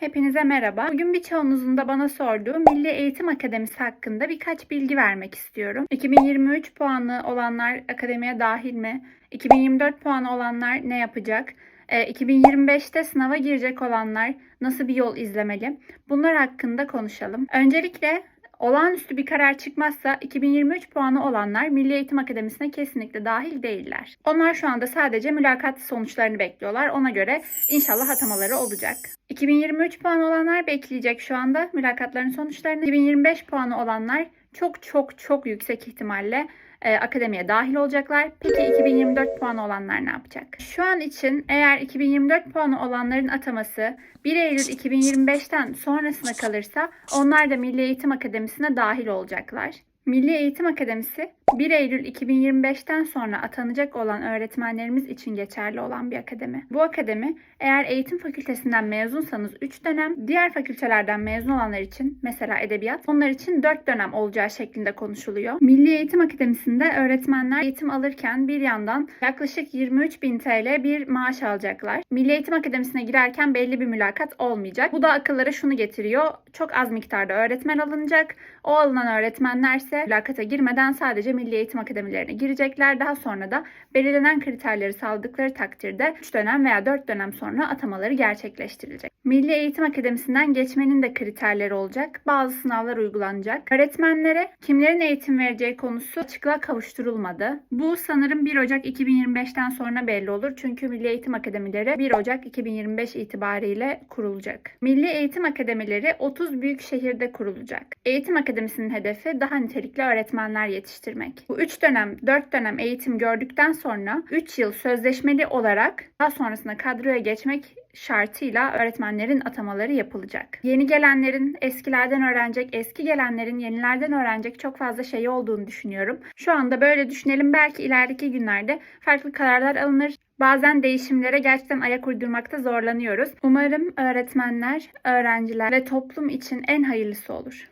Hepinize merhaba. Bugün birçoğunuzun da bana sorduğu Milli Eğitim Akademisi hakkında birkaç bilgi vermek istiyorum. 2023 puanı olanlar akademiye dahil mi? 2024 puanı olanlar ne yapacak? Ee, 2025'te sınava girecek olanlar nasıl bir yol izlemeli? Bunlar hakkında konuşalım. Öncelikle olağanüstü bir karar çıkmazsa 2023 puanı olanlar Milli Eğitim Akademisi'ne kesinlikle dahil değiller. Onlar şu anda sadece mülakat sonuçlarını bekliyorlar. Ona göre inşallah atamaları olacak. 2023 puanı olanlar bekleyecek şu anda mülakatların sonuçlarını. 2025 puanı olanlar çok çok çok yüksek ihtimalle e, akademiye dahil olacaklar. Peki 2024 puanı olanlar ne yapacak? Şu an için eğer 2024 puanı olanların ataması 1 Eylül 2025'ten sonrasına kalırsa onlar da Milli Eğitim Akademisi'ne dahil olacaklar. Milli Eğitim Akademisi 1 Eylül 2025'ten sonra atanacak olan öğretmenlerimiz için geçerli olan bir akademi. Bu akademi eğer eğitim fakültesinden mezunsanız 3 dönem, diğer fakültelerden mezun olanlar için mesela edebiyat onlar için 4 dönem olacağı şeklinde konuşuluyor. Milli Eğitim Akademisi'nde öğretmenler eğitim alırken bir yandan yaklaşık 23 bin TL bir maaş alacaklar. Milli Eğitim Akademisi'ne girerken belli bir mülakat olmayacak. Bu da akıllara şunu getiriyor. Çok az miktarda öğretmen alınacak. O alınan öğretmenlerse mülakata girmeden sadece Milli Eğitim Akademilerine girecekler. Daha sonra da belirlenen kriterleri sağladıkları takdirde 3 dönem veya 4 dönem sonra atamaları gerçekleştirilecek. Milli Eğitim Akademisi'nden geçmenin de kriterleri olacak. Bazı sınavlar uygulanacak. Öğretmenlere kimlerin eğitim vereceği konusu açıklığa kavuşturulmadı. Bu sanırım 1 Ocak 2025'ten sonra belli olur. Çünkü Milli Eğitim Akademileri 1 Ocak 2025 itibariyle kurulacak. Milli Eğitim Akademileri 30 büyük şehirde kurulacak. Eğitim Akademisi'nin hedefi daha nitelikli öğretmenler yetiştirmek. Bu 3 dönem, 4 dönem eğitim gördükten sonra 3 yıl sözleşmeli olarak daha sonrasında kadroya geçmek şartıyla öğretmenlerin atamaları yapılacak. Yeni gelenlerin eskilerden öğrenecek, eski gelenlerin yenilerden öğrenecek çok fazla şey olduğunu düşünüyorum. Şu anda böyle düşünelim. Belki ilerideki günlerde farklı kararlar alınır. Bazen değişimlere gerçekten ayak uydurmakta zorlanıyoruz. Umarım öğretmenler, öğrenciler ve toplum için en hayırlısı olur.